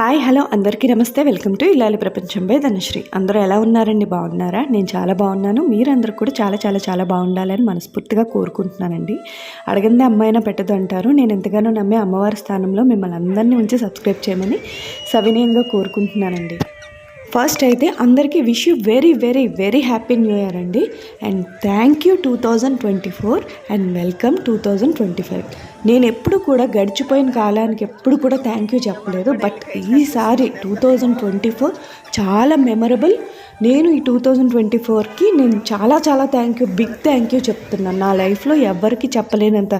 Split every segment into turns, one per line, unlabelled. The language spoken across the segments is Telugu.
Hi hello అందరికీ నమస్తే. వెల్కమ్ టు ఇల్లాలి ప్రపంచం బై ధనశ్రీ. అందరూ ఎలా ఉన్నారండి? బాగున్నారా? నేను చాలా బాగున్నాను. మీరందరూ కూడా చాలా చాలా చాలా బాగుండాలని మనస్ఫూర్తిగా కోరుకుంటున్నానండి. అడగందే అమ్మాయినా పెట్టదు అంటారు. నేను ఎంతగానో నమ్మే అమ్మవారి స్థానంలో మిమ్మల్ని అందరినీ ఉంచి సబ్స్క్రైబ్ చేయమని సవినయంగా కోరుకుంటున్నానండి. ఫస్ట్ అయితే అందరికీ wish you very very very happy new year అండి. And thank you two thousand twenty four and welcome two thousand twenty five. నేను ఎప్పుడు కూడా గడిచిపోయిన కాలానికి ఎప్పుడు కూడా థ్యాంక్ యూ చెప్పలేదు. బట్ ఈసారి టూ థౌజండ్ ట్వంటీ ఫోర్ చాలా మెమరబుల్ నేను ఈ టూ థౌజండ్ ట్వంటీ ఫోర్కి నేను చాలా చాలా thank you big thank you చెప్తున్నాను. నా లైఫ్లో ఎవరికి చెప్పలేనంత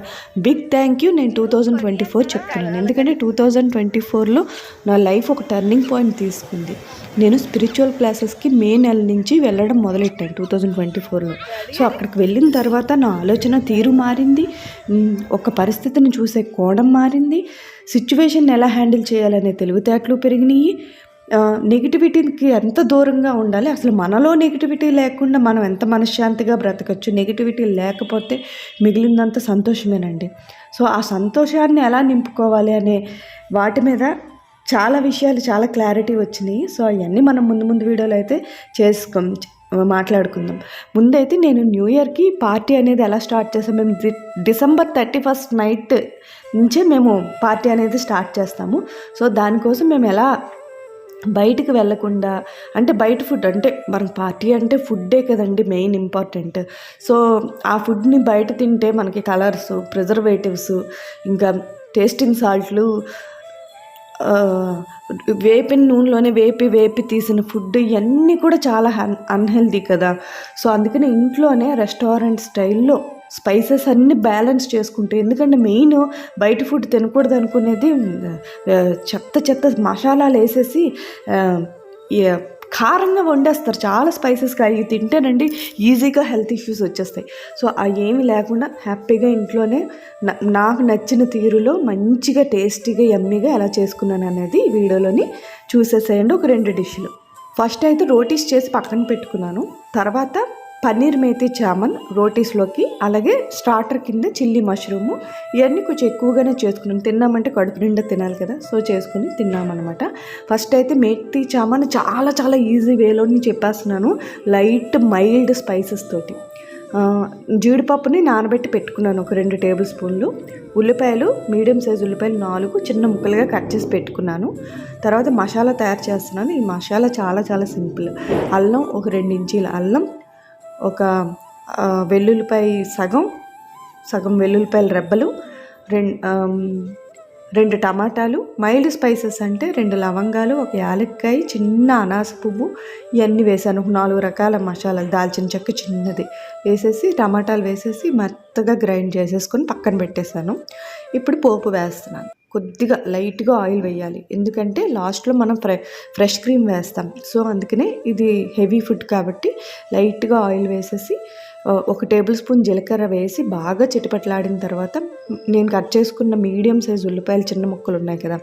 బిగ్ థ్యాంక్ యూ నేను టూ థౌజండ్ ట్వంటీ ఫోర్ చెప్తున్నాను. ఎందుకంటే టూ థౌజండ్ ట్వంటీ ఫోర్లో నా లైఫ్ ఒక టర్నింగ్ పాయింట్ తీసుకుంది. నేను స్పిరిచువల్ క్లాసెస్కి మే నెల నుంచి వెళ్ళడం మొదలెట్టాను టూ థౌజండ్ ట్వంటీ ఫోర్లో సో అక్కడికి వెళ్ళిన తర్వాత నా ఆలోచన తీరు మారింది. ఒక పరిస్థితి పరిస్థితిని చూసే కోణం మారింది. సిచ్యువేషన్ ఎలా హ్యాండిల్ చేయాలనే తెలివితేటలు పెరిగినాయి. నెగిటివిటీకి ఎంత దూరంగా ఉండాలి? అసలు మనలో నెగిటివిటీ లేకుండా మనం ఎంత మనశ్శాంతిగా బ్రతకచ్చు? నెగిటివిటీ లేకపోతే మిగిలిందంత సంతోషమేనండి. సో ఆ సంతోషాన్ని ఎలా నింపుకోవాలి అనే వాటి మీద చాలా విషయాలు చాలా క్లారిటీ వచ్చినాయి. సో అవన్నీ మనం ముందు ముందు వీడియోలో అయితే చేసుకో మాట్లాడుకుందాం. ముందైతే నేను న్యూ ఇయర్కి పార్టీ అనేది ఎలా స్టార్ట్ చేస్తాం మేము డిసెంబర్ థర్టీ ఫస్ట్ నైట్ నుంచే మేము పార్టీ అనేది స్టార్ట్ చేస్తాము. సో దానికోసం మేము ఎలా బయటికి వెళ్ళకుండా అంటే బయట ఫుడ్ అంటే మనం పార్టీ అంటే ఫుడ్డే కదండి మెయిన్ ఇంపార్టెంట్. సో ఆ ఫుడ్ని బయట తింటే మనకి కలర్స్ ప్రిజర్వేటివ్స్ ఇంకా టేస్టింగ్ సాల్ట్లు వేపిన నూనెలోనే వేపి వేపి తీసిన ఫుడ్ ఇవన్నీ కూడా చాలా అన్హెల్దీ కదా. సో అందుకని ఇంట్లోనే రెస్టారెంట్ స్టైల్లో స్పైసెస్ అన్నీ బ్యాలెన్స్ చేసుకుంటే ఎందుకంటే మెయిన్ బయట ఫుడ్ తినకూడదు అనుకునేది చెత్త చెత్త మసాలాలు వేసేసి కారంగా వండేస్తారు. చాలా స్పైసెస్గా అవి తింటేనండి ఈజీగా హెల్త్ ఇష్యూస్ వచ్చేస్తాయి. సో అవి ఏమి లేకుండా హ్యాపీగా ఇంట్లోనే నాకు నచ్చిన తీరులో మంచిగా టేస్టీగా ఎమ్మీగా ఎలా చేసుకున్నాను అనేది వీడియోలోని చూసేసేయండి. ఒక రెండు డిష్లు ఫస్ట్ అయితే రోటీస్ చేసి పక్కన పెట్టుకున్నాను. తర్వాత పన్నీర్ మేతి చామన్ రోటీస్లోకి అలాగే స్టార్టర్ కింద చిల్లీ మష్రూము. ఇవన్నీ కొంచెం ఎక్కువగానే చేసుకున్నాం. తిన్నామంటే కడుపు నిండా తినాలి కదా. సో చేసుకుని తిన్నామన్నమాట. ఫస్ట్ అయితే మేతి చామన్ చాలా చాలా ఈజీ వేలోని చెప్పేస్తున్నాను. లైట్ మైల్డ్ స్పైసెస్ తోటి. జీడిపప్పుని నానబెట్టి పెట్టుకున్నాను ఒక రెండు టేబుల్ స్పూన్లు. ఉల్లిపాయలు మీడియం సైజ్ ఉల్లిపాయలు నాలుగు చిన్న ముక్కలుగా కట్ చేసి పెట్టుకున్నాను. తర్వాత మసాలా తయారు చేస్తున్నాను. ఈ మసాలా చాలా చాలా సింపుల్. అల్లం ఒక రెండు ఇంచీల అల్లం ఒక వెల్లుల్లిపాయ సగం సగం వెల్లుల్లిపాయల రెబ్బలు రెండు రెండు టమాటాలు మైల్డ్ స్పైసెస్ అంటే రెండు లవంగాలు ఒక యాలక్కాయ చిన్న అనాస పువ్వు ఇవన్నీ వేసాను. నాలుగు రకాల మసాలాలు దాల్చిన చెక్క చిన్నది వేసేసి టమాటాలు వేసేసి మెత్తగా గ్రైండ్ చేసేసుకొని పక్కన పెట్టేశాను. ఇప్పుడు పోపు వేస్తున్నాను. కొద్దిగా లైట్గా ఆయిల్ వేయాలి. ఎందుకంటే లాస్ట్లో మనం ఫ్రె ఫ్రెష్ క్రీమ్ వేస్తాం. సో అందుకనే ఇది హెవీ ఫుడ్ కాబట్టి లైట్గా ఆయిల్ వేసేసి ఒక టేబుల్ స్పూన్ జీలకర్ర వేసి బాగా చిటిపట్లాడిన తర్వాత నేను కట్ చేసుకున్న మీడియం సైజ్ ఉల్లిపాయలు చిన్న ముక్కలు ఉన్నాయి కదా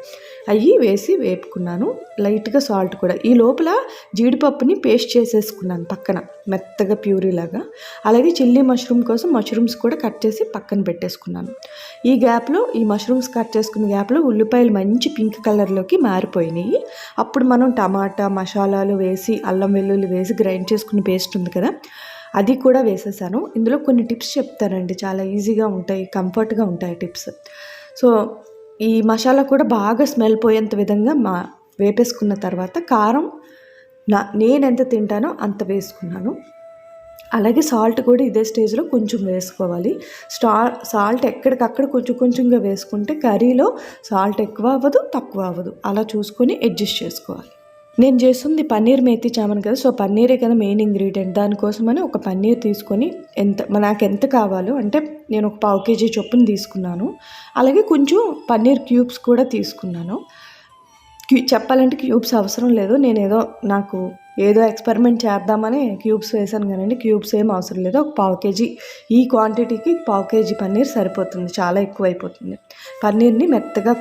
అవి వేసి వేపుకున్నాను. లైట్గా సాల్ట్ కూడా. ఈ లోపల జీడిపప్పుని పేస్ట్ చేసేసుకున్నాను పక్కన మెత్తగా ప్యూరీ లాగా అలాగే చిల్లీ మష్రూమ్ కోసం మష్రూమ్స్ కూడా కట్ చేసి పక్కన పెట్టేసుకున్నాను. ఈ గ్యాప్లో ఈ మష్రూమ్స్ కట్ చేసుకున్న గ్యాప్లో ఉల్లిపాయలు మంచి పింక్ కలర్లోకి మారిపోయినాయి. అప్పుడు మనం టమాటా మసాలాలు వేసి అల్లం వెల్లుల్లి వేసి గ్రైండ్ చేసుకున్న పేస్ట్ ఉంది కదా అది కూడా వేసేసాను. ఇందులో కొన్ని టిప్స్ చెప్తానండి. చాలా ఈజీగా ఉంటాయి కంఫర్ట్గా ఉంటాయి టిప్స్. సో ఈ మసాలా కూడా బాగా స్మెల్ పోయేంత విధంగా మా వేపేసుకున్న తర్వాత కారం నా నేను ఎంత తింటానో అంత వేసుకున్నాను. అలాగే సాల్ట్ కూడా ఇదే స్టేజ్లో కొంచెం వేసుకోవాలి. స్టా సాల్ట్ ఎక్కడికక్కడ కొంచెం కొంచెంగా వేసుకుంటే కర్రీలో సాల్ట్ ఎక్కువ అవ్వదు తక్కువ అవ్వదు. అలా చూసుకొని అడ్జస్ట్ చేసుకోవాలి. నేను చేస్తుంది పన్నీర్ మేతి చామన్ కదా సో పన్నీరే కదా మెయిన్ ఇంగ్రీడియంట్ దానికోసమని ఒక పన్నీర్ తీసుకొని ఎంత నాకు ఎంత కావాలో అంటే నేను ఒక పావు కేజీ చొప్పున తీసుకున్నాను. అలాగే కొంచెం పన్నీర్ క్యూబ్స్ కూడా తీసుకున్నాను. క్యూ చెప్పాలంటే క్యూబ్స్ అవసరం లేదు. నేను ఏదో నాకు ఏదో ఎక్స్పెరిమెంట్ చేద్దామని క్యూబ్స్ వేసాను కానండి. క్యూబ్స్ ఏం అవసరం లేదు. ఒక పావు కేజీ. ఈ క్వాంటిటీకి పావు కేజీ పన్నీర్ సరిపోతుంది. చాలా ఎక్కువ అయిపోతుంది పన్నీర్ని మెత్తగా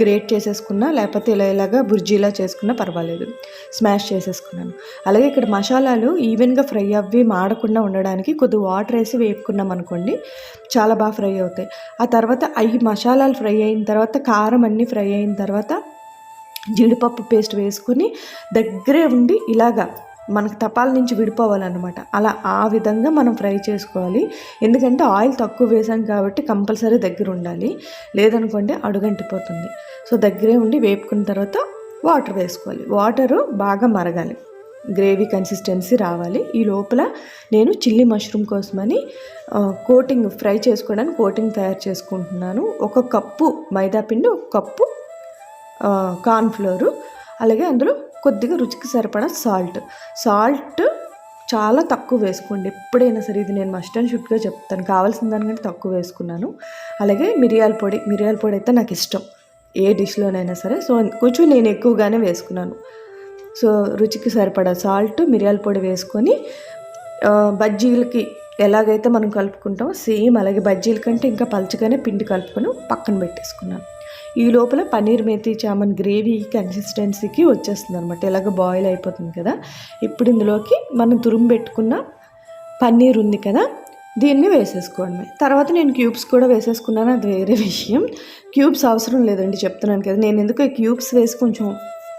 గ్రేట్ చేసేసుకున్నా లేకపోతే ఇలా ఇలాగా బుర్జీలా చేసుకున్నా పర్వాలేదు. స్మాష్ చేసేసుకున్నాను. అలాగే ఇక్కడ మసాలాలు ఈవెన్గా ఫ్రై అవ్వి మాడకుండా ఉండడానికి కొద్ది వాటర్ వేసి వేపుకున్నాం అనుకోండి చాలా బాగా ఫ్రై అవుతాయి. ఆ తర్వాత అవి మసాలాలు ఫ్రై అయిన తర్వాత కారం అన్నీ ఫ్రై అయిన తర్వాత జీడిపప్పు పేస్ట్ వేసుకొని దగ్గరే ఉండి ఇలాగా మనకు తపాల నుంచి విడిపోవాలన్నమాట. అలా ఆ విధంగా మనం ఫ్రై చేసుకోవాలి. ఎందుకంటే ఆయిల్ తక్కువ వేసాం కాబట్టి కంపల్సరీ దగ్గర ఉండాలి. లేదనుకోండి అడుగంటిపోతుంది. సో దగ్గరే ఉండి వేపుకున్న తర్వాత వాటర్ వేసుకోవాలి. వాటరు బాగా మరగాలి. గ్రేవీ కన్సిస్టెన్సీ రావాలి. ఈ లోపల నేను చిల్లీ మష్రూమ్ కోసమని కోటింగ్ ఫ్రై చేసుకోవడానికి కోటింగ్ తయారు చేసుకుంటున్నాను. ఒక కప్పు మైదా పిండి ఒక కప్పు కార్న్ఫ్లోరు అలాగే అందులో కొద్దిగా రుచికి సరిపడా సాల్ట్. సాల్ట్ చాలా తక్కువ వేసుకోండి. ఎప్పుడైనా సరే ఇది నేను మస్ట్ అండ్ షుడ్గా చెప్తాను. కావాల్సిన దానికంటే తక్కువ వేసుకున్నాను. అలాగే మిరియాల పొడి. మిరియాల పొడి అయితే నాకు ఇష్టం. ఏ డిష్లోనైనా సరే. సో కొంచెం నేను ఎక్కువగానే వేసుకున్నాను. సో రుచికి సరిపడా సాల్ట్ మిరియాల పొడి వేసుకొని బజ్జీలకి ఎలాగైతే మనం కలుపుకుంటామో సేమ్ అలాగే బజ్జీల కంటే ఇంకా పలచగానే పిండి కలుపుకొని పక్కన పెట్టేసుకున్నాను. ఈ లోపల పన్నీర్ మేతి చామన్ గ్రేవీ కన్సిస్టెన్సీకి వచ్చేస్తుంది అనమాట ఇలాగ బాయిల్ అయిపోతుంది కదా. ఇప్పుడు ఇందులోకి మనం తురుము పెట్టుకున్న పన్నీర్ ఉంది కదా. దీన్ని వేసేసుకోవడమే తర్వాత నేను క్యూబ్స్ కూడా వేసేసుకున్నాను. అది వేరే విషయం. క్యూబ్స్ అవసరం లేదండి చెప్తున్నాను కదా. నేను ఎందుకు క్యూబ్స్ వేసి కొంచెం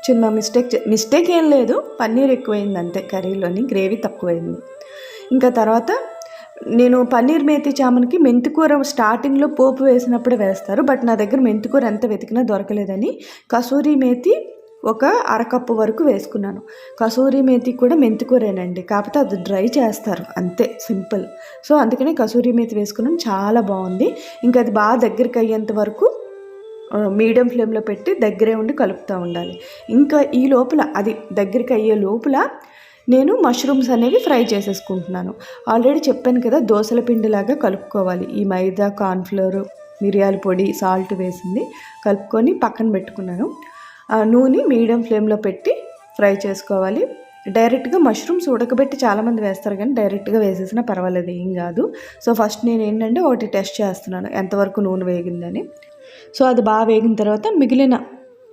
చిన్న మిస్టేక్ మిస్టేక్ ఏం లేదు. పన్నీర్ ఎక్కువైంది అంతే కర్రీలోని. గ్రేవీ తక్కువైంది. ఇంకా తర్వాత నేను పన్నీర్ మేతి చామన్కి మెంతికూర స్టార్టింగ్లో పోపు వేసినప్పుడు వేస్తారు. బట్ నా దగ్గర మెంతికూర ఎంత వెతికినా దొరకలేదని కసూరి మేతి ఒక అరకప్పు వరకు వేసుకున్నాను. కసూరి మేతి కూడా మెంతికూరేనండి. కాకపోతే అది డ్రై చేస్తారు. అంతే సింపుల్. సో అందుకనే కసూరి మేతి వేసుకున్నాను చాలా బాగుంది. ఇంకా అది బాగా దగ్గరికి అయ్యేంత వరకు మీడియం ఫ్లేమ్లో పెట్టి దగ్గరే ఉండి కలుపుతూ ఉండాలి. ఇంకా ఈ లోపల అది దగ్గరికి అయ్యే లోపల నేను మష్రూమ్స్ అనేవి ఫ్రై చేసేసుకుంటున్నాను. ఆల్రెడీ చెప్పాను కదా దోసల పిండిలాగా కలుపుకోవాలి. ఈ మైదా కార్న్ఫ్లోర్ మిరియాల పొడి సాల్ట్ వేసింది. కలుపుకొని పక్కన పెట్టుకున్నాను. ఆ నూనె మీడియం ఫ్లేమ్లో పెట్టి ఫ్రై చేసుకోవాలి. డైరెక్ట్గా మష్రూమ్స్ ఉడకబెట్టి చాలామంది వేస్తారు కానీ డైరెక్ట్గా వేసేసినా పర్వాలేదు ఏం కాదు. సో ఫస్ట్ నేను ఏంటంటే ఒకటి టెస్ట్ చేస్తున్నాను. ఎంతవరకు నూనె వేగిందని. సో అది బాగా వేగిన తర్వాత మిగిలిన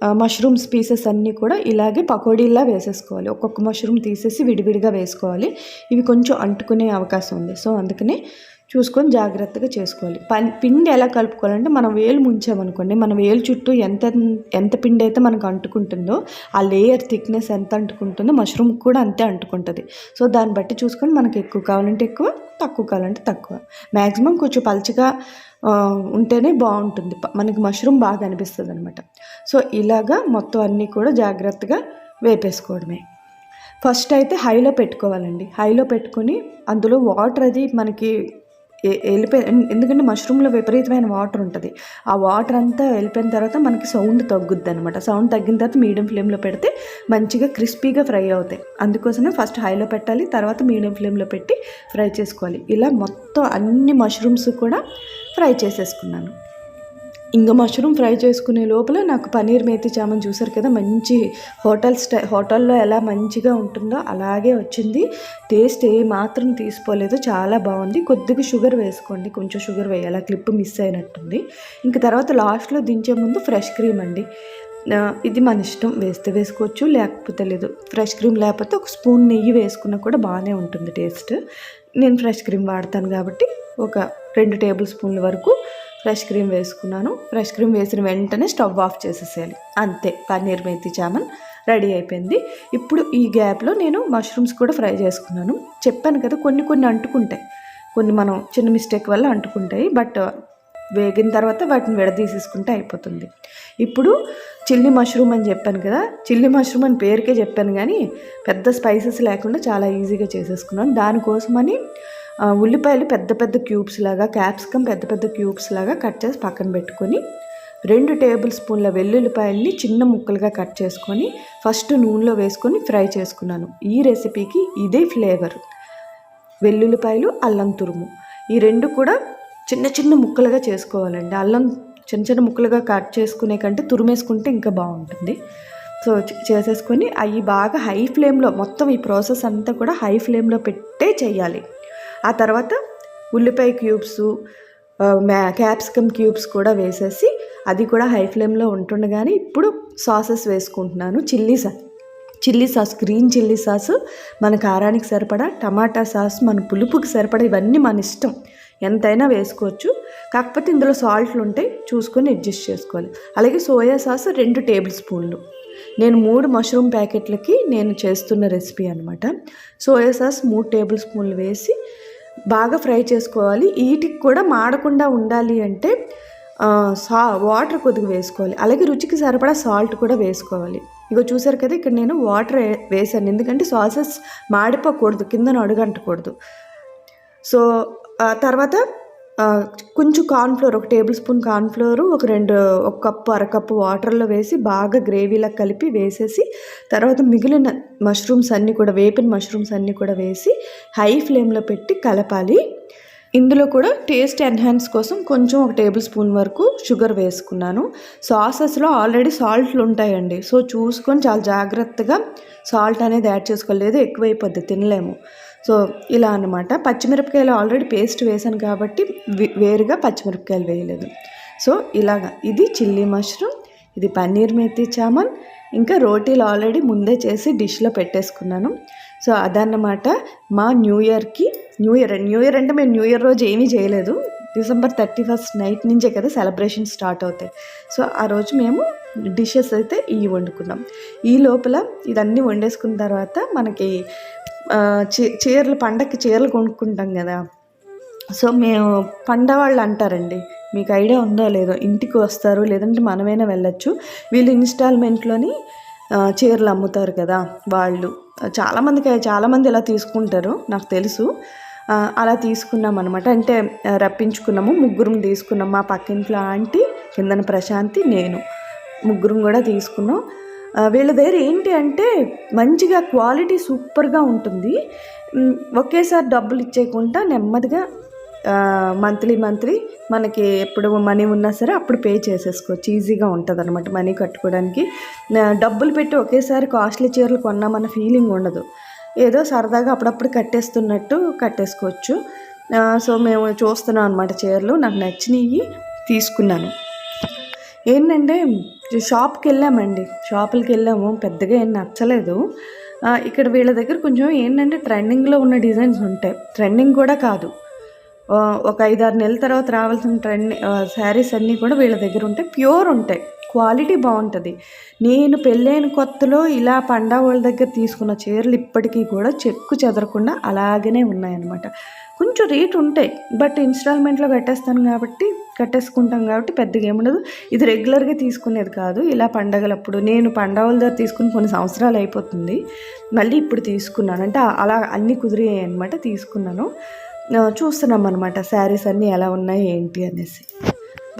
మష్రూమ్స్ పీసెస్ అన్నీ కూడా ఇలాగే పకోడీలా వేసేసుకోవాలి. ఒక్కొక్క మష్రూమ్ తీసేసి విడివిడిగా వేసుకోవాలి. ఇవి కొంచెం అంటుకునే అవకాశం ఉంది. సో అందుకనే చూసుకొని జాగ్రత్తగా చేసుకోవాలి. పిండి ఎలా కలుపుకోవాలంటే మనం వేలు ముంచామనుకోండి మన వేలు చుట్టూ ఎంత ఎంత పిండి అయితే మనకు అంటుకుంటుందో ఆ లేయర్ థిక్నెస్ ఎంత అంటుకుంటుందో మష్రూమ్ కూడా అంతే అంటుకుంటుంది. సో దాన్ని బట్టి చూసుకొని మనకి ఎక్కువ కావాలంటే ఎక్కువ తక్కువ కావాలంటే తక్కువ. మ్యాక్సిమం కొంచెం పలచగా ఉంటేనే బాగుంటుంది. మనకి మష్రూమ్ బాగా అనిపిస్తుంది అనమాట సో ఇలాగా మొత్తం అన్నీ కూడా జాగ్రత్తగా వేపేసుకోవడమే. ఫస్ట్ అయితే హైలో పెట్టుకోవాలండి. హైలో పెట్టుకొని అందులో వాటర్ అది మనకి వెళ్ళిపోయి ఎందుకంటే మష్రూమ్లో విపరీతమైన వాటర్ ఉంటుంది. ఆ వాటర్ అంతా వెళ్ళిపోయిన తర్వాత మనకి సౌండ్ తగ్గుద్ది అనమాట సౌండ్ తగ్గిన తర్వాత మీడియం ఫ్లేమ్లో పెడితే మంచిగా క్రిస్పీగా ఫ్రై అవుతాయి. అందుకోసమే ఫస్ట్ హైలో పెట్టాలి తర్వాత మీడియం ఫ్లేమ్లో పెట్టి ఫ్రై చేసుకోవాలి. ఇలా మొత్తం అన్ని మష్రూమ్స్ కూడా ఫ్రై చేసేసుకున్నాను. ఇంకా మష్రూమ్ ఫ్రై చేసుకునే లోపల నాకు పన్నీర్ మేతి చామన్ చూసారు కదా మంచి హోటల్ స్టై హోటల్లో ఎలా మంచిగా ఉంటుందో అలాగే వచ్చింది. టేస్ట్ ఏ మాత్రం తీసుకోలేదు చాలా బాగుంది. కొద్దిగా షుగర్ వేసుకోండి కొంచెం షుగర్ వేయాలి క్లిప్ మిస్ అయినట్టుంది. ఇంకా తర్వాత లాస్ట్లో దించే ముందు ఫ్రెష్ క్రీమ్ అండి. ఇది మన ఇష్టం వేస్తే వేసుకోవచ్చు లేకపోతే లేదు. ఫ్రెష్ క్రీమ్ లేకపోతే ఒక స్పూన్ నెయ్యి వేసుకున్నా కూడా బాగానే ఉంటుంది టేస్ట్. నేను ఫ్రెష్ క్రీమ్ వాడతాను కాబట్టి ఒక రెండు టేబుల్ స్పూన్ల వరకు ఫ్రెష్ క్రీమ్ వేసుకున్నాను. ఫ్రెష్ క్రీమ్ వేసిన వెంటనే స్టవ్ ఆఫ్ చేసేసేయాలి. అంతే పన్నీర్ మేతి చామన్ రెడీ అయిపోయింది. ఇప్పుడు ఈ గ్యాప్లో నేను మష్రూమ్స్ కూడా ఫ్రై చేసుకున్నాను. చెప్పాను కదా కొన్ని కొన్ని అంటుకుంటాయి. కొన్ని మనం చిన్న మిస్టేక్ వల్ల అంటుకుంటాయి బట్ వేగిన తర్వాత వాటిని విడదీసేసుకుంటే అయిపోతుంది. ఇప్పుడు చిల్లీ మష్రూమ్ అని చెప్పాను కదా చిల్లీ మష్రూమ్ అని పేరుకే చెప్పాను కానీ పెద్ద స్పైసెస్ లేకుండా చాలా ఈజీగా చేసేసుకున్నాను. దానికోసమని ఉల్లిపాయలు పెద్ద పెద్ద క్యూబ్స్ లాగా క్యాప్సికమ్ పెద్ద పెద్ద క్యూబ్స్ లాగా కట్ చేసి పక్కన పెట్టుకొని రెండు టేబుల్ స్పూన్ల వెల్లుల్లిపాయల్ని చిన్న ముక్కలుగా కట్ చేసుకొని ఫస్ట్ నూనెలో వేసుకొని ఫ్రై చేసుకున్నాను. ఈ రెసిపీకి ఇదే ఫ్లేవర్. వెల్లుల్లిపాయలు అల్లం తురుము. ఈ రెండు కూడా చిన్న చిన్న ముక్కలుగా చేసుకోవాలండి. అల్లం చిన్న చిన్న ముక్కలుగా కట్ చేసుకునే కంటే తురిమేసుకుంటే ఇంకా బాగుంటుంది. సో చేసేసుకొని అవి బాగా హై ఫ్లేమ్లో మొత్తం ఈ ప్రాసెస్ అంతా కూడా హై ఫ్లేమ్లో పెట్టే చేయాలి. ఆ తర్వాత ఉల్లిపాయ క్యూబ్స్ మ్యా క్యాప్సికమ్ క్యూబ్స్ కూడా వేసేసి అది కూడా హై ఫ్లేమ్లో ఉంటుండగానే ఇప్పుడు సాసెస్ వేసుకుంటున్నాను. Chilli sauce chilli sauce green chilli sauce మన కారానికి సరిపడా టమాటా సాస్ మన పులుపుకి సరిపడా ఇవన్నీ మన ఇష్టం. ఎంతైనా వేసుకోవచ్చు. కాకపోతే ఇందులో సాల్ట్లు ఉంటాయి చూసుకొని అడ్జస్ట్ చేసుకోవాలి. అలాగే సోయా సాస్ రెండు టేబుల్ స్పూన్లు. నేను మూడు మష్రూమ్ ప్యాకెట్లకి నేను చేస్తున్న రెసిపీ అనమాట సోయా సాస్ మూడు టేబుల్ స్పూన్లు వేసి బాగా ఫ్రై చేసుకోవాలి. వీటికి కూడా మాడకుండా ఉండాలి అంటే సా వాటర్ కొద్దిగా వేసుకోవాలి. అలాగే రుచికి సరిపడా సాల్ట్ కూడా వేసుకోవాలి. ఇగో చూసారు కదా ఇక్కడ నేను వాటర్ వేసాను ఎందుకంటే సాసెస్ మాడిపోకూడదు కిందన అడుగంటకూడదు. సో తర్వాత కొంచెం కార్న్ఫ్లోర్ ఒక టేబుల్ స్పూన్ కార్న్ఫ్లోర్ ఒక రెండు ఒక కప్పు అరకప్పు వాటర్లో వేసి బాగా గ్రేవీలా కలిపి వేసేసి తర్వాత మిగిలిన మష్రూమ్స్ అన్నీ కూడా వేపిన మష్రూమ్స్ అన్నీ కూడా వేసి హై ఫ్లేమ్లో పెట్టి కలపాలి. ఇందులో కూడా టేస్ట్ ఎన్హాన్స్ కోసం కొంచెం ఒక టేబుల్ స్పూన్ వరకు షుగర్ వేసుకున్నాను. సాసెస్లో ఆల్రెడీ సాల్ట్లు ఉంటాయండి. సో చూసుకొని చాలా జాగ్రత్తగా సాల్ట్ అనేది యాడ్ చేసుకోలేదు ఎక్కువైపోద్ది తినలేము. సో ఇలా అన్నమాట. పచ్చిమిరపకాయలు ఆల్రెడీ పేస్ట్ వేసాను కాబట్టి వేరుగా పచ్చిమిరపకాయలు వేయలేదు. సో ఇలాగా. ఇది చిల్లీ మష్రూమ్ ఇది పన్నీర్ మేతి చామన్ ఇంకా రోటీలు ఆల్రెడీ ముందే చేసి డిష్లో పెట్టేసుకున్నాను. సో అదన్నమాట మా న్యూ ఇయర్కి న్యూ ఇయర్ న్యూ ఇయర్ అంటే మేము న్యూ ఇయర్ రోజు ఏమీ చేయలేదు. డిసెంబర్ థర్టీ ఫస్ట్ నైట్ నుంచే కదా సెలబ్రేషన్ స్టార్ట్ అవుతాయి. సో ఆ రోజు మేము డిషెస్ అయితే ఇవి వండుకున్నాం. ఈ లోపల ఇదన్నీ వండేసుకున్న తర్వాత మనకి చీ- చీరలు పండక్కి చీరలు కొనుక్కుంటాం కదా. సో మేము పండవాళ్ళు అంటారండి మీకు ఐడియా ఉందో లేదో ఇంటికి వస్తారు లేదంటే మనమైనా వెళ్ళొచ్చు. వీళ్ళు ఇన్స్టాల్మెంట్లోని చీరలు అమ్ముతారు కదా వాళ్ళు. చాలామందికి చాలామంది ఇలా తీసుకుంటారు నాకు తెలుసు. అలా తీసుకున్నాం అనమాట అంటే రప్పించుకున్నాము ముగ్గురం తీసుకున్నాం మా పక్కింట్లో ఆంటీ కిందన ప్రశాంతి నేను. ముగ్గురం కూడా తీసుకున్నాం. వీళ్ళ దగ్గర ఏంటి అంటే మంచిగా క్వాలిటీ సూపర్గా ఉంటుంది. ఒకేసారి డబ్బులు ఇచ్చేయకుండా నెమ్మదిగా మంత్లీ మంత్లీ మనకి ఎప్పుడు మనీ ఉన్నా సరే అప్పుడు పే చేసేసుకోవచ్చు. ఈజీగా ఉంటుంది అనమాట మనీ కట్టుకోవడానికి. డబ్బులు పెట్టి ఒకేసారి కాస్ట్లీ చీరలు కొన్నామన్న ఫీలింగ్ ఉండదు. ఏదో సరదాగా అప్పుడప్పుడు కట్టేస్తున్నట్టు కట్టేసుకోవచ్చు. సో మేము చూస్తున్నాం అనమాట చీరలు నాకు నచ్చినవి తీసుకున్నాను. ఏంటంటే షాప్కి వెళ్ళామండి షాపులకి వెళ్ళాము పెద్దగా ఏం నచ్చలేదు. ఇక్కడ వీళ్ళ దగ్గర కొంచెం ఏంటంటే ట్రెండింగ్లో ఉన్న డిజైన్స్ ఉంటాయి. ట్రెండింగ్ కూడా కాదు. ఒక ఒక ఐదారు నెలల తర్వాత రావాల్సిన ట్రెండ్ శారీస్ అన్నీ కూడా వీళ్ళ దగ్గర ఉంటాయి. ప్యూర్ ఉంటాయి. క్వాలిటీ బాగుంటుంది. నేను పెళ్ళైన కొత్తలో ఇలా పండా వాళ్ళ దగ్గర తీసుకున్న చీరలు ఇప్పటికీ కూడా చెక్కు చెదరకుండా అలాగనే ఉన్నాయన్నమాట. కొంచెం రేట్ ఉంటాయి. బట్ ఇన్స్టాల్మెంట్లో కట్టేస్తాను కాబట్టి కట్టేసుకుంటాం కాబట్టి పెద్దగా ఏముండదు ఇది రెగ్యులర్గా తీసుకునేది కాదు. ఇలా పండగలప్పుడు నేను పండగల దగ్గర తీసుకుని కొన్ని సంవత్సరాలు అయిపోతుంది. మళ్ళీ ఇప్పుడు తీసుకున్నాను. అంటే అలా అన్నీ కుదిరియాయి అనమాట తీసుకున్నాను. చూస్తున్నాం అనమాట శారీస్ అన్నీ ఎలా ఉన్నాయి ఏంటి అనేసి.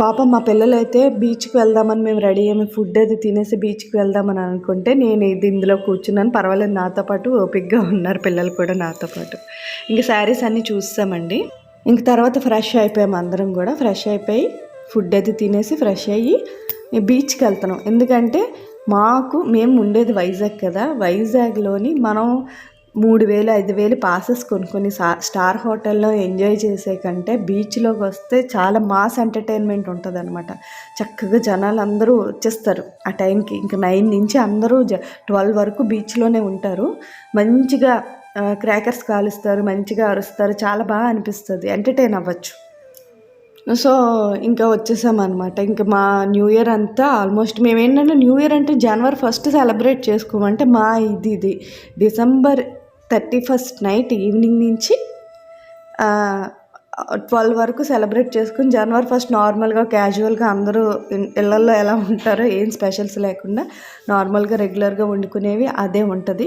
పాపం మా పిల్లలు అయితే బీచ్కి వెళ్దామని మేము రెడీ అయ్యి ఫుడ్ అది తినేసి బీచ్కి వెళ్దామని అనుకుంటే నేను ఇది ఇందులో కూర్చున్నాను. పర్వాలేదు నాతో పాటు ఓపిక్గా ఉన్నారు పిల్లలు కూడా నాతో పాటు. ఇంక శారీస్ అన్నీ చూస్తామండి. ఇంక తర్వాత ఫ్రెష్ అయిపోయాము అందరం కూడా. ఫ్రెష్ అయిపోయి ఫుడ్ అది తినేసి ఫ్రెష్ అయ్యి బీచ్కి వెళ్తున్నాం. ఎందుకంటే మాకు మేము ఉండేది వైజాగ్ కదా. వైజాగ్లోని మనం మూడు వేలు ఐదు వేలు పాసెస్ కొనుక్కొని స్టార్ హోటల్లో ఎంజాయ్ చేసే కంటే బీచ్లోకి వస్తే చాలా మాస్ ఎంటర్టైన్మెంట్ ఉంటుంది అనమాట చక్కగా జనాలు అందరూ వచ్చేస్తారు ఆ టైంకి. ఇంకా నైన్ నుంచి అందరూ జ ట్వెల్వ్ వరకు బీచ్లోనే ఉంటారు. మంచిగా క్రాకర్స్ కాలుస్తారు మంచిగా అరుస్తారు చాలా బాగా అనిపిస్తుంది. ఎంటర్టైన్ అవ్వచ్చు. సో ఇంకా వచ్చేసామన్నమాట. ఇంకా మా న్యూ ఇయర్ అంతా ఆల్మోస్ట్ మేము ఏంటంటే న్యూ ఇయర్ అంటే జనవరి ఫస్ట్ సెలబ్రేట్ చేసుకోమంటే మా ఇది ఇది. December thirty first night evening నుంచి ట్వెల్వ్ వరకు సెలబ్రేట్ చేసుకుని జనవరి ఫస్ట్ నార్మల్గా క్యాజువల్గా అందరూ ఇళ్ళల్లో ఎలా ఉంటారో ఏం స్పెషల్స్ లేకుండా నార్మల్గా రెగ్యులర్గా వండుకునేవి అదే ఉంటుంది.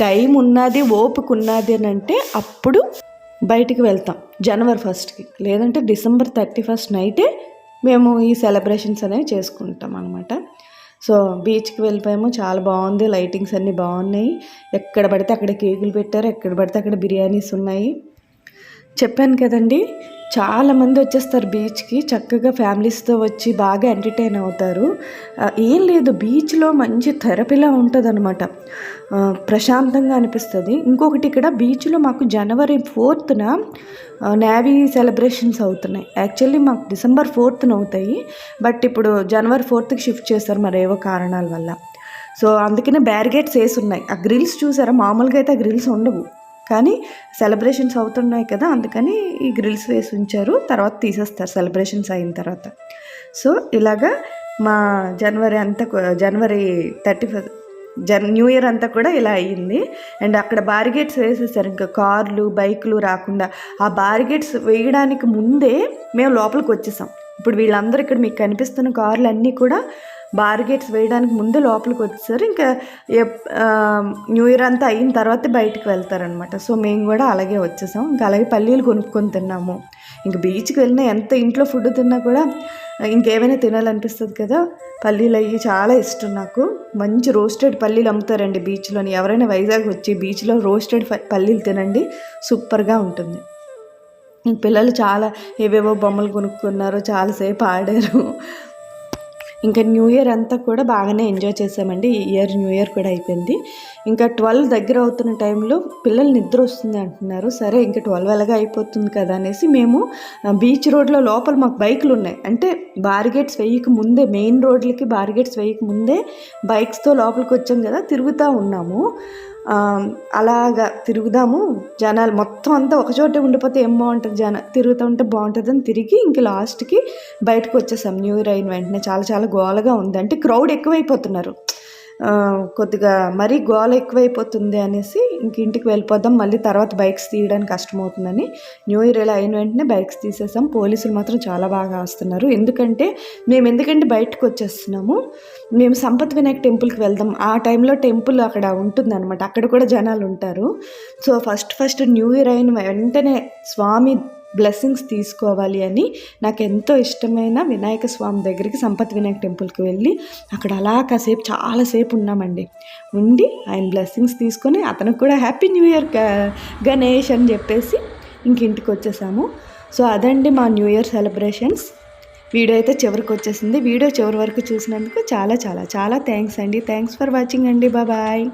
టైం ఉన్నది ఓపిక ఉన్నది అని అంటే అప్పుడు బయటికి వెళ్తాం జనవరి ఫస్ట్కి. లేదంటే డిసెంబర్ థర్టీ ఫస్ట్ నైటే మేము ఈ సెలబ్రేషన్స్ అనేవి చేసుకుంటాం అనమాట సో బీచ్కి వెళ్ళిపోయాము చాలా బాగుంది లైటింగ్స్ అన్నీ బాగున్నాయి. ఎక్కడ పడితే అక్కడ కేకులు పెట్టారు ఎక్కడ పడితే అక్కడ బిర్యానీస్ ఉన్నాయి. చెప్పాను కదండి చాలామంది వచ్చేస్తారు బీచ్కి చక్కగా ఫ్యామిలీస్తో వచ్చి బాగా ఎంటర్టైన్ అవుతారు. ఏం లేదు బీచ్లో మంచి థెరపీలా ఉంటుందన్నమాట. ప్రశాంతంగా అనిపిస్తుంది. ఇంకొకటి ఇక్కడ బీచ్లో మాకు జనవరి ఫోర్త్న నేవీ సెలబ్రేషన్స్ అవుతున్నాయి. యాక్చువల్లీ మాకు డిసెంబర్ ఫోర్త్న అవుతాయి. బట్ ఇప్పుడు జనవరి ఫోర్త్కి షిఫ్ట్ చేస్తారు మరేవో కారణాల వల్ల. సో అందుకనే బ్యారిగేట్స్ వేసి ఉన్నాయి ఆ గ్రిల్స్ చూసారా? మామూలుగా అయితే ఆ గ్రిల్స్ ఉండవు. కానీ సెలబ్రేషన్స్ అవుతున్నాయి కదా అందుకని ఈ గ్రిల్స్ వేసి ఉంచారు. తర్వాత తీసేస్తారు సెలబ్రేషన్స్ అయిన తర్వాత. సో ఇలాగా మా జనవరి అంతా జనవరి థర్టీ ఫస్ట్ జన్ న్యూ ఇయర్ అంతా కూడా ఇలా అయ్యింది. అండ్ అక్కడ బారిగేట్స్ వేసేసారు. ఇంకా కార్లు బైకులు రాకుండా ఆ బారిగేట్స్ వేయడానికి ముందే మేము లోపలికి వచ్చేసాం. ఇప్పుడు వీళ్ళందరూ ఇక్కడ మీకు కనిపిస్తున్న కార్లు అన్నీ కూడా బార్గేట్స్ వేయడానికి ముందు లోపలికి వచ్చేసారు. ఇంకా న్యూ ఇయర్ అంతా అయిన తర్వాత బయటకు వెళ్తారనమాట సో మేము కూడా అలాగే వచ్చేసాం. ఇంకా అలాగే పల్లీలు కొనుక్కొని తిన్నాము. ఇంక బీచ్కి వెళ్ళినా ఎంత ఇంట్లో ఫుడ్ తిన్నా కూడా ఇంకేమైనా తినాలనిపిస్తుంది కదా. పల్లీలు అయ్యి చాలా ఇష్టం నాకు. మంచి రోస్టెడ్ పల్లీలు అమ్ముతారండి బీచ్లోని. ఎవరైనా వైజాగ్ వచ్చి బీచ్లో రోస్టెడ్ పల్లీలు తినండి. సూపర్గా ఉంటుంది. పిల్లలు చాలా ఏవేవో బొమ్మలు కొనుక్కున్నారు చాలాసేపు ఆడారు. ఇంకా న్యూ ఇయర్ అంతా కూడా బాగానే ఎంజాయ్ చేసామండి. ఈ ఇయర్ న్యూ ఇయర్ కూడా అయిపోయింది. ఇంకా ట్వెల్వ్ దగ్గర అవుతున్న టైంలో పిల్లలు నిద్ర వస్తుంది అంటున్నారు. సరే ఇంకా ట్వెల్వ్ ఎలాగా అయిపోతుంది కదా అనేసి మేము బీచ్ రోడ్లో లోపల మాకు బైకులు ఉన్నాయి. అంటే బారిగేట్స్ వేయక ముందే మెయిన్ రోడ్లకి బారిగేట్స్ వేయక ముందే బైక్స్తో లోపలికి వచ్చాం కదా తిరుగుతూ ఉన్నాము. అలాగా తిరుగుదాము. జనాలు మొత్తం అంతా ఒకచోటే ఉండిపోతే ఏం బాగుంటుంది? జన తిరుగుతూ ఉంటే బాగుంటుంది అని తిరిగి ఇంక లాస్ట్కి బయటకు వచ్చేసాం. న్యూ ఇయర్ అయిన వెంటనే చాలా చాలా గోలగా ఉంది అంటే క్రౌడ్ ఎక్కువైపోతున్నారు. కొద్దిగా మరీ గోల ఎక్కువైపోతుంది అనేసి ఇంక ఇంటికి వెళ్ళిపోదాం మళ్ళీ తర్వాత బైక్స్ తీయడానికి కష్టమవుతుందని. న్యూ ఇయర్ ఇలా అయిన వెంటనే బైక్స్ తీసేసాం. పోలీసులు మాత్రం చాలా బాగా వస్తున్నారు ఎందుకంటే మేము ఎందుకంటే బయటకు వచ్చేస్తున్నాము? మేము సంపత్ వినాయక్ టెంపుల్కి వెళ్దాం. ఆ టైంలో టెంపుల్ అక్కడ ఉంటుందనమాట అక్కడ కూడా జనాలు ఉంటారు so first first new year అయిన వెంటనే స్వామి బ్లెస్సింగ్స్ తీసుకోవాలి అని నాకు ఎంతో ఇష్టమైన వినాయక స్వామి దగ్గరికి సంపత్ వినాయక టెంపుల్కి వెళ్ళి అక్కడ అలా కాసేపు చాలాసేపు ఉన్నామండి. ఉండి ఆయన బ్లెస్సింగ్స్ తీసుకొని అతనికి కూడా హ్యాపీ న్యూ ఇయర్ గణేష్ అని చెప్పేసి ఇంక ఇంటికి వచ్చేసాము. సో అదండి మా న్యూ ఇయర్ సెలబ్రేషన్స్. వీడియో అయితే చివరికి వచ్చేసింది. వీడియో చివరి వరకు చూసినందుకు చాలా చాలా చాలా థ్యాంక్స్ అండి. థ్యాంక్స్ ఫర్ వాచింగ్ అండి. బాయ్.